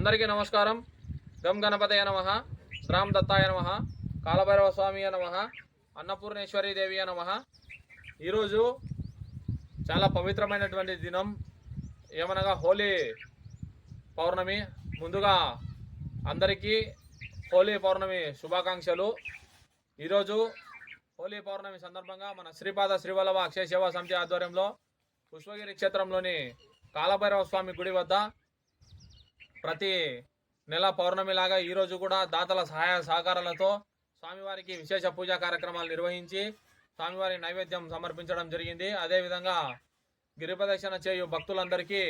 అందరికీ నమస్కారం. గం గణపతయ నమ రామ్ దత్తాయ నమ కాలభైరవ స్వామి నమ అన్నపూర్ణేశ్వరి దేవి నమ. ఈరోజు చాలా పవిత్రమైనటువంటి దినం. ఏమనగా హోలీ పౌర్ణమి. ముందుగా అందరికీ హోలీ పౌర్ణమి శుభాకాంక్షలు. ఈరోజు హోలీ పౌర్ణమి సందర్భంగా మన శ్రీపాద శ్రీవల్లభ అక్షయ సేవా సమితి ఆధ్వర్యంలో పుష్పగిరి క్షేత్రంలోని కాలభైరవ స్వామి గుడి వద్ద ప్రతి నెల పౌర్ణమిలాగా ఈరోజు కూడా దాతల సహాయ సహకారాలతో స్వామివారికి విశేష పూజా కార్యక్రమాలు నిర్వహించి స్వామివారి నైవేద్యం సమర్పించడం జరిగింది. అదేవిధంగా గిరిప్రదక్షిణ చేయు భక్తులందరికీ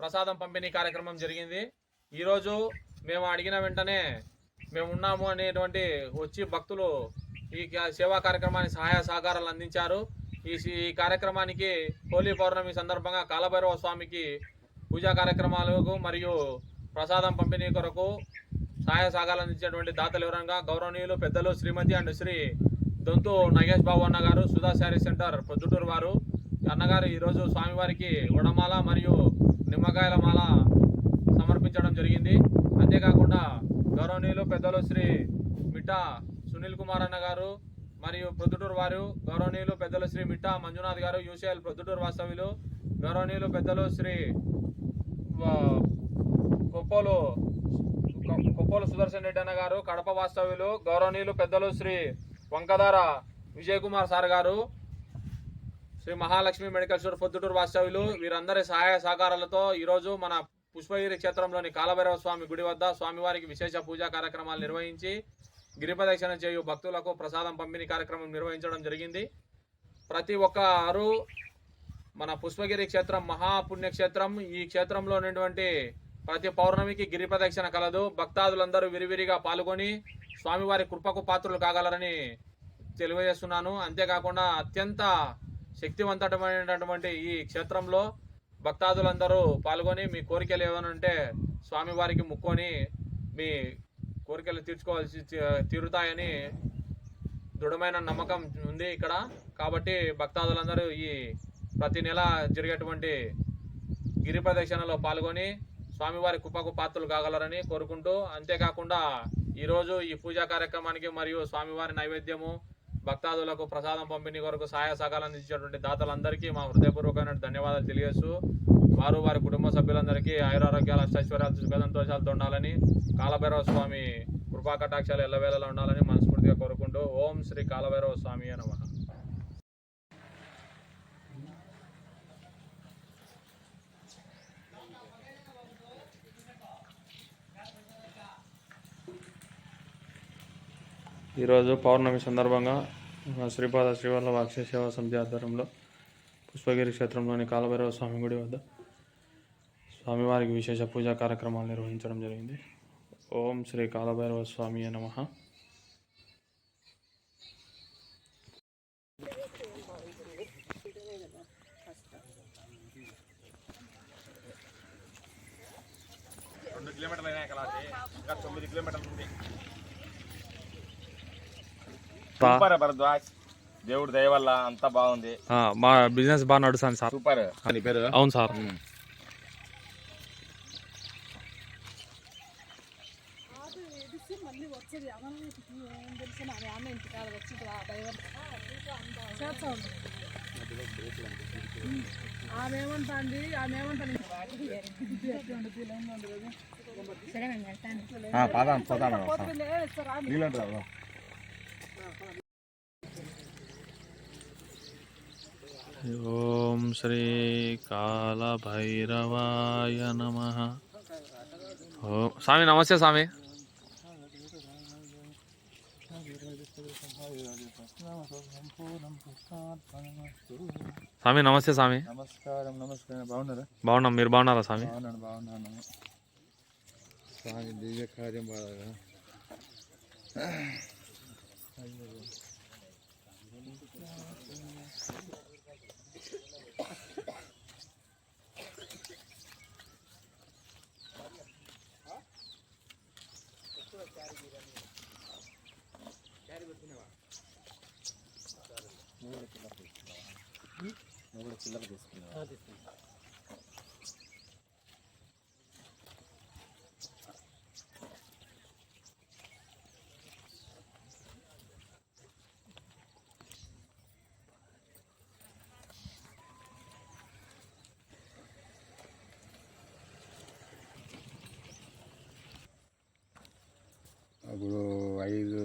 ప్రసాదం పంపిణీ కార్యక్రమం జరిగింది. ఈరోజు మేము అడిగిన వెంటనే మేము ఉన్నాము అనేటువంటి వచ్చి భక్తులు ఈ సేవా కార్యక్రమానికి సహాయ సహకారాలు అందించారు. ఈ ఈ కార్యక్రమానికి హోలీ పౌర్ణమి సందర్భంగా కాలభైరవ స్వామికి పూజా కార్యక్రమాలకు మరియు ప్రసాదం పంపిణీ కొరకు సహాయ సహకారాలు అందించినటువంటి దాతలు వివరంగా గౌరవనీయులు పెద్దలు శ్రీమతి అండ్ శ్రీ దొంతు నగేష్ బాబు అన్న గారు సుధా శారీ సెంటర్ పొద్దుటూరు వారు. అన్నగారు ఈరోజు స్వామివారికి వడమాల మరియు నిమ్మకాయల మాల సమర్పించడం జరిగింది. అంతేకాకుండా గౌరవనీయులు పెద్దలు శ్రీ మిఠా సునీల్ కుమార్ అన్న గారు మరియు ప్రొద్దుటూరు వారు గౌరవనీయులు పెద్దలు శ్రీ మిఠా మంజునాథ్ గారు యూసీఎల్ ప్రొద్దుటూరు వాస్తవ్యులు గౌరవనీయులు పెద్దలు శ్రీ కొప్పోలు కొప్పోలు సుదర్శన్ రెడ్డి అన్న గారు కడప వాస్తవ్యులు గౌరవనీయులు పెద్దలు శ్రీ వంకదార విజయ్ కుమార్ సార్ గారు శ్రీ మహాలక్ష్మి మెడికల్ స్టోర్ పొద్దుటూరు వాస్తవ్యులు వీరందరి సహాయ సహకారాలతో ఈరోజు మన పుష్పగిరి క్షేత్రంలోని కాలభైరవ స్వామి గుడి వద్ద స్వామివారికి విశేష పూజా కార్యక్రమాలు నిర్వహించి గిరిప్రదక్షిణ చేయు భక్తులకు ప్రసాదం పంపిణీ కార్యక్రమం నిర్వహించడం జరిగింది. ప్రతి ఒక్కరు మన పుష్పగిరి క్షేత్రం మహాపుణ్యక్షేత్రం ఈ క్షేత్రంలో ఉన్నటువంటి ప్రతి పౌర్ణమికి గిరి ప్రదక్షిణ కలదు. భక్తాదులందరూ విరివిరిగా పాల్గొని స్వామివారి కృపకు పాత్రలు కాగలరని తెలియజేస్తున్నాను. అంతేకాకుండా అత్యంత శక్తివంతమైనటువంటి ఈ క్షేత్రంలో భక్తాదులందరూ పాల్గొని మీ కోరికలు ఏమైనా ఉంటే స్వామివారికి ముక్కొని మీ కోరికలు తీర్చుకోవాల్సి తీరుతాయని దృఢమైన నమ్మకం ఉంది ఇక్కడ. కాబట్టి భక్తాదులందరూ ఈ ప్రతి నెల జరిగేటువంటి గిరి ప్రదక్షిణలో పాల్గొని స్వామివారి కృపకు పాత్రలు కాగలరని కోరుకుంటూ అంతేకాకుండా ఈరోజు ఈ పూజా కార్యక్రమానికి మరియు స్వామివారి నైవేద్యము భక్తాదులకు ప్రసాదం పంపిణీ కొరకు సహాయ సహకారం ఇచ్చినటువంటి దాతలందరికీ మా హృదయపూర్వకమైన ధన్యవాదాలు తెలియజేస్తూ వారు వారి కుటుంబ సభ్యులందరికీ ఆయురారోగ్యాలు అష్టైశ్వర్యాలు సుఖసంతోషాలతో ఉండాలని కాలభైరవ స్వామి కృపా కటాక్షాలు ఎల్లవేళలా ఉండాలని మనస్ఫూర్తిగా కోరుకుంటూ ఓం శ్రీ కాలభైరవ స్వామి నమః. ఈరోజు పౌర్ణమి సందర్భంగా శ్రీపాద శ్రీవల్లభ అక్షయ సేవా సమితి ఆధ్వర్యంలో పుష్పగిరి క్షేత్రంలోని కాలభైరవ స్వామి గుడి వద్ద స్వామివారికి విశేష పూజా కార్యక్రమాలు నిర్వహించడం జరిగింది. ఓం శ్రీ కాలభైరవ స్వామి నమ. రెండు కిలోమీటర్లు అయినాయి కలాసి ఇంకా తొమ్మిది కిలోమీటర్లు ఉంది. సూపర్. భరద్వాజ్ దేవుడి దయ వల్ల అంతా బాగుంది. మా బిజినెస్ బాగా నడుస్తుంది సార్. సూపర్. నీ పేరు? అవును సార్. ఆమె డ్రైవర్ చేస్తాం ఆమె ఏమంటాను పాదాం పోతాను ఆమె నీళ్ళంటారు ఓం శ్రీ కాలభైరవాయ నమ ఓం స్వామి నమస్తే స్వామి స్వామి నమస్తే స్వామి నమస్కారం నమస్కారం బాగున్నారా బాగున్నాం మీరు బాగున్నారా స్వామి బాగున్నాను బాగున్నాను స్వామి దివ్య కార్యం బాగా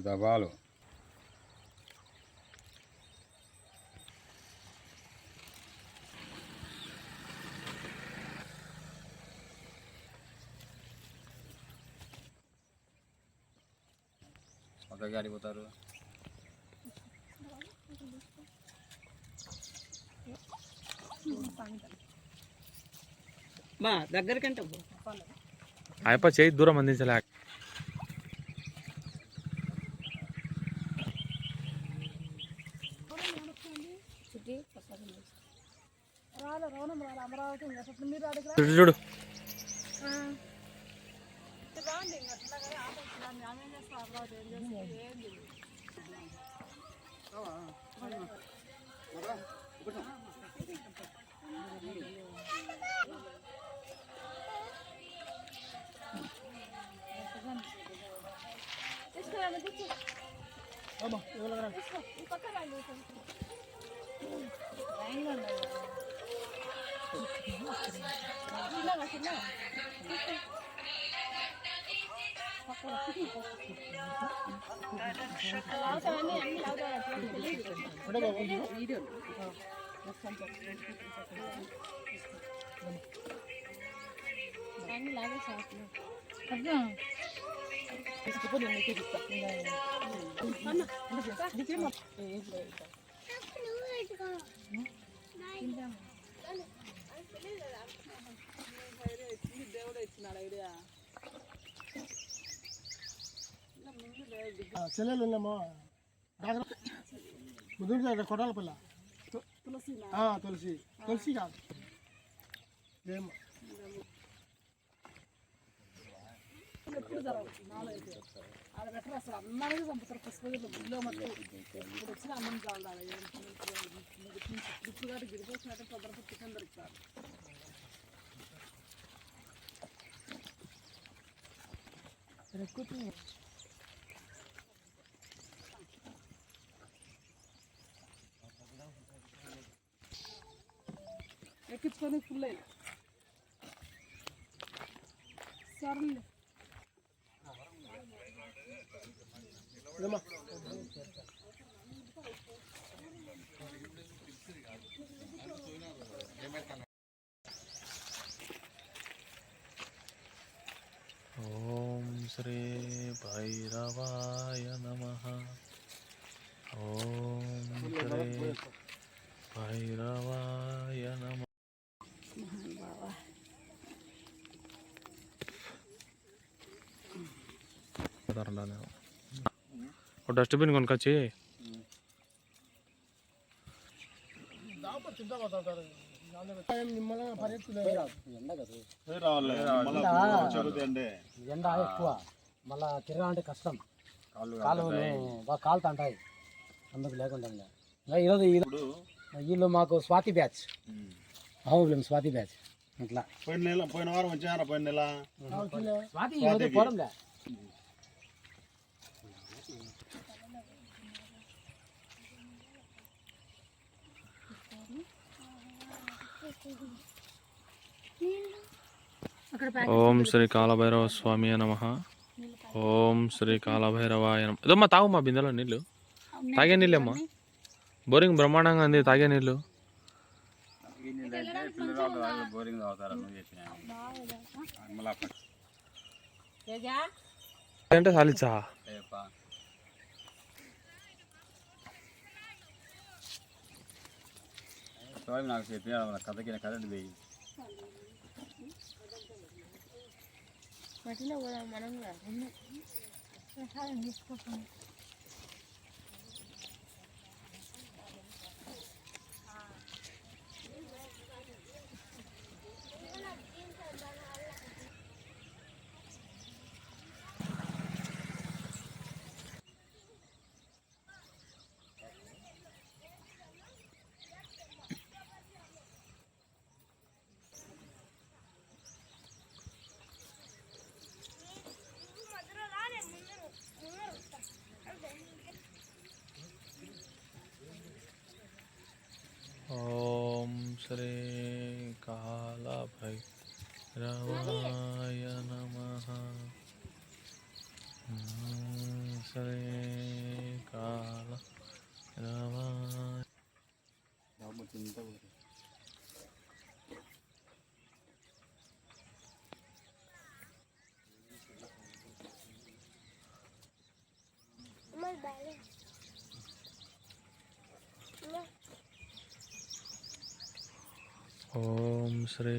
దబాలు ఒక గాడి పోతారు బా దగ్గరకంటే పో. ఆయప్ప చేయి దూరం అందించలే. చూడు చూడు. రాండి ఇంకా అట్లా అన్ని లాగుతావు వీడియో అన్ని లాగేసి నేను మీకు చెల్లెలు ఉన్నామో ముదురు కొట్టాల పిల్ల. తులసి తులసి. తులసి కాదు. ఏమో. ఎప్పుడు జరగదు నాలో అయితే అది బెటర్ అసలు అందరికీ చంపుతారు పుష్పగిరిలో గుడిలో మట్టు. ఇప్పుడు వచ్చిన అన్నం చాలు ఇప్పుడు గారు గిరిపోసినట్టు తొందరగా చికెన్ దొరుకుతారు. ఎక్కించుకొని ఫుల్ అయ్యి సరేలే ఓం శ్రీ భైరవాయ నమ ఓం శ్రీ భైరవాయ నమ ఒక డస్ట్బిన్ కొనుకొచ్చి నిమ్మల పరిస్థితులు ఎండ ఎక్కువ. మళ్ళా తిరగాలంటే కష్టం. కాలువలు బాగా కాలుతుంటాయి అందుకు లేకుండా ఈరోజు వీళ్ళు- మాకు స్వాతి బ్యాచ్. అహోబిలం స్వాతి బ్యాచ్. అట్లా పోయిన నెల పోయిన వారం వచ్చారా? పోయిన నెల? స్వాతి పోవడంలే. ఓం శ్రీ కాలభైరవ స్వామి నమ. ఓం శ్రీ కాలభైరవాయ నమ. ఇదమ్మా తాగుమా బిందెలో నీళ్ళు. తాగే నీళ్ళమ్మా. బోరింగ్ బ్రహ్మాండంగా ఉంది తాగే నీళ్ళు. అంటే సాలిచ్చా స్వామి నాకు చెప్పిన కథకి కరెంట్ పోయి ఓం శ్రీ కాలభైరవాయ నమ శ్రీ కాల భైరవాయ ఓం శ్రీ